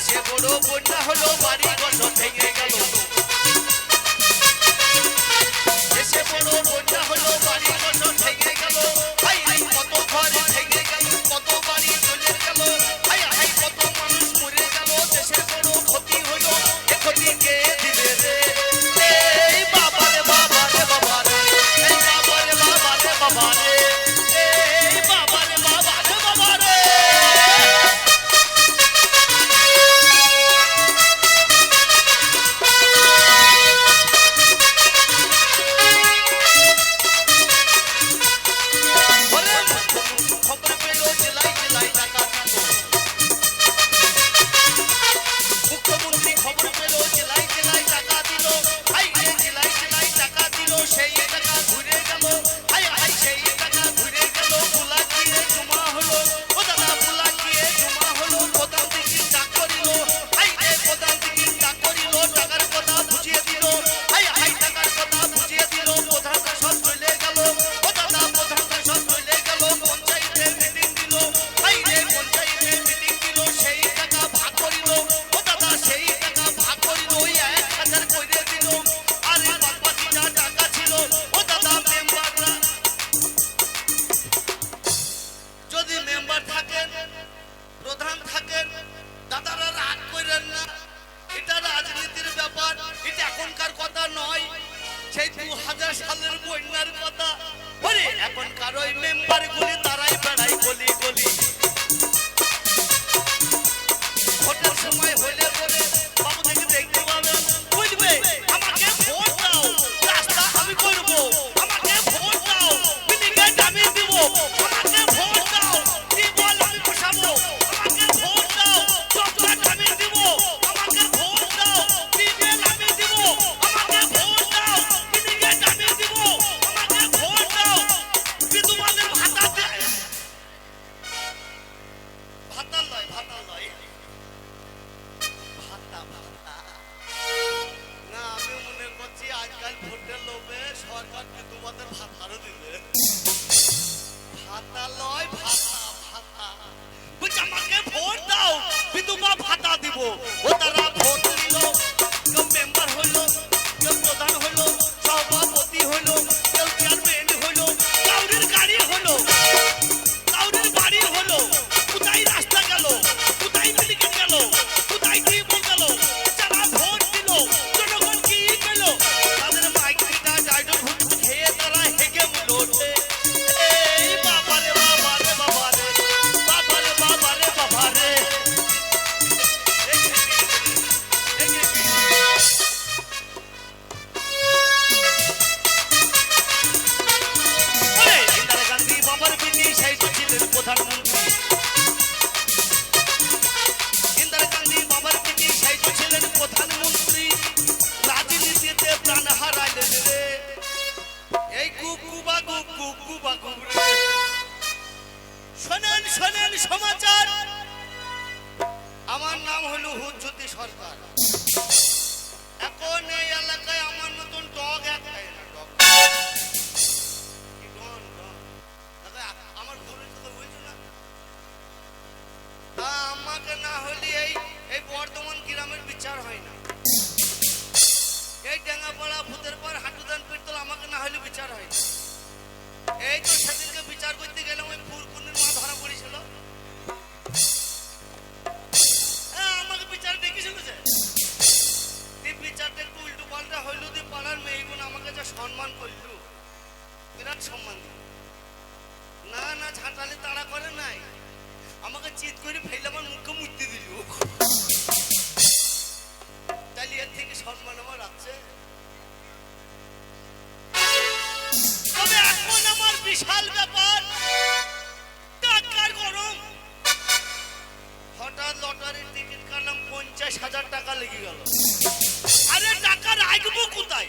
দেশে বড় বন্যা হলো বাড়ি গঠন ভেঙে গেল। দেশে বড় বন্যা হলো বাড়ি গঠন ভেঙে গেল। শোনেন শোনেন, সমাচার। আমার নাম হলো হুজ্জুতি সরকার। এখন এই এলাকায় আমার নতুন টক এক আমার ভুল আমাকে না হলে এই এই বর্ধমান গ্রামের বিচার হয় না। এই ডাঙ্গাপাড়া, ভূতের পর হাঁটুদান, পিরতল আমাকে না হলে বিচার হয় না। এই তো সেদিনকে বিচার করতে গেলে সম্মান করলু। বিরাট সম্মান। না না, ঝাঁটালে তাড়া করে নাই। আমাকে চিত করে ফেললে আমার মুখে মুক্তি দিল। তাহলে এর থেকে সম্মান আমার রাখছে তবে এখন আমার বিশাল ব্যাপার। টাকার গরম। হঠাৎ লটারির টিকিট কাটলাম পঞ্চাশ হাজার টাকা লেগে গেল। আরে টাকা রাখব কোথায়?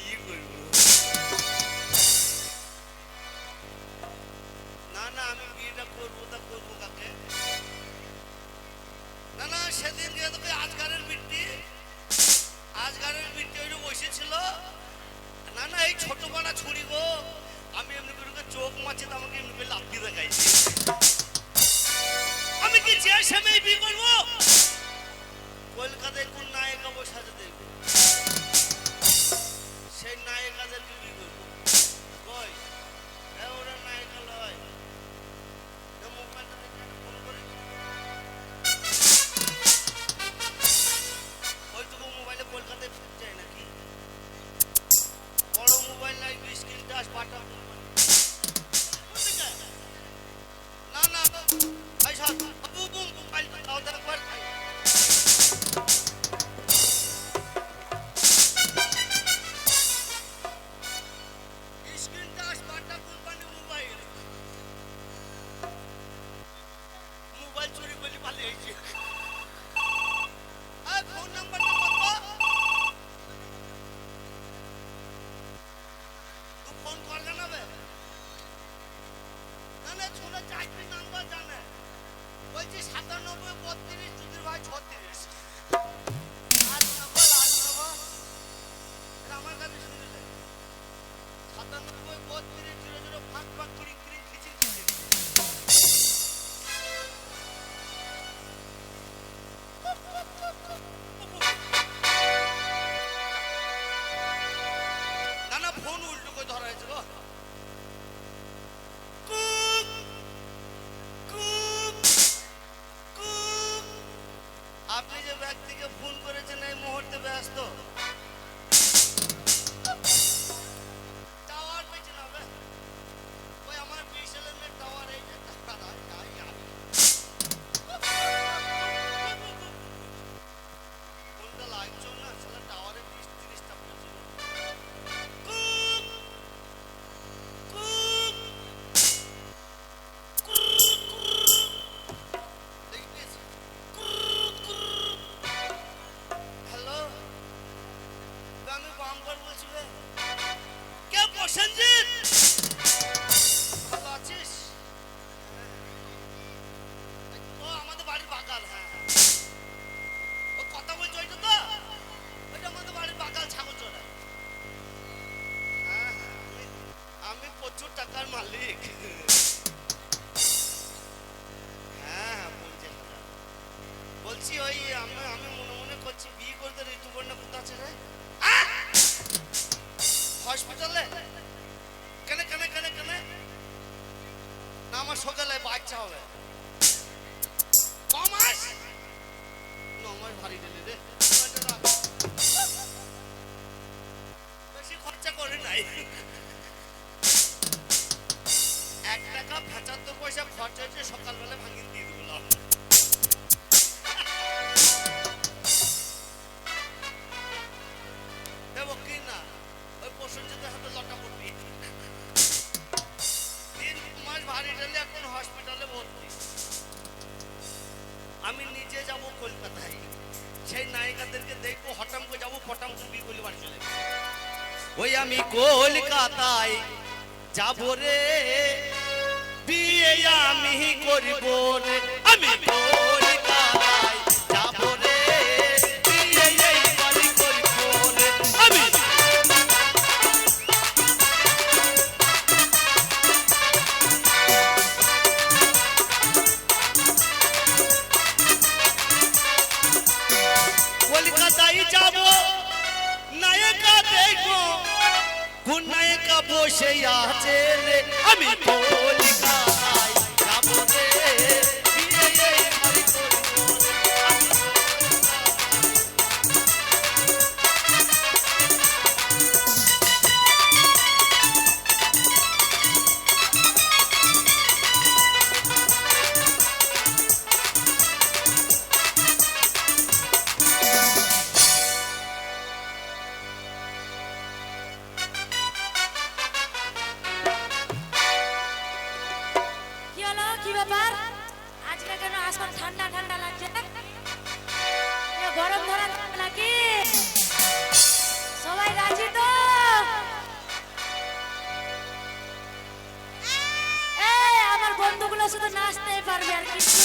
সময় বিকল্প মালিক হ্যাঁ, হ্যাঁ পঞ্চাশ হাজার বলছি ওই আমি আমি মনে মনে করছি বিয়ে করতে ঋতুপর্ণা কোথায় আছে রে? হসপিটালে? কেন কেন কেন কেন? না, আমার সকালে বাচ্চা হবে। কমাস! নমাস ভারী ডেলে রে। বেশি খরচা করে নাই। পঁচাত্তর পয়সা খরচ হয়েছে, সকালবেলা ভাঙিন দিয়ে দেবো হসপিটালে ভর্তি। আমি নিজে যাব কলকাতায়। সেই নায়িকাদেরকে দেখব হঠাম করে যাব ফটাম করে বিগুলি বাড়ি চলে ওই আমি কলকাতায় যাব রে। বিয়ে আমি করিব রে। আমি কলকাতায় যাব নায়িকা দেখব। কোন নায়িকা বসে আছে আমি ব্যাপার? আজকে কেন আসল ঠান্ডা ঠান্ডা লাগছে? গরম ধরা নাকি? সবাই রাজি তো? আমার বন্ধুগুলো শুধু নাচতে পারবে আর কিছু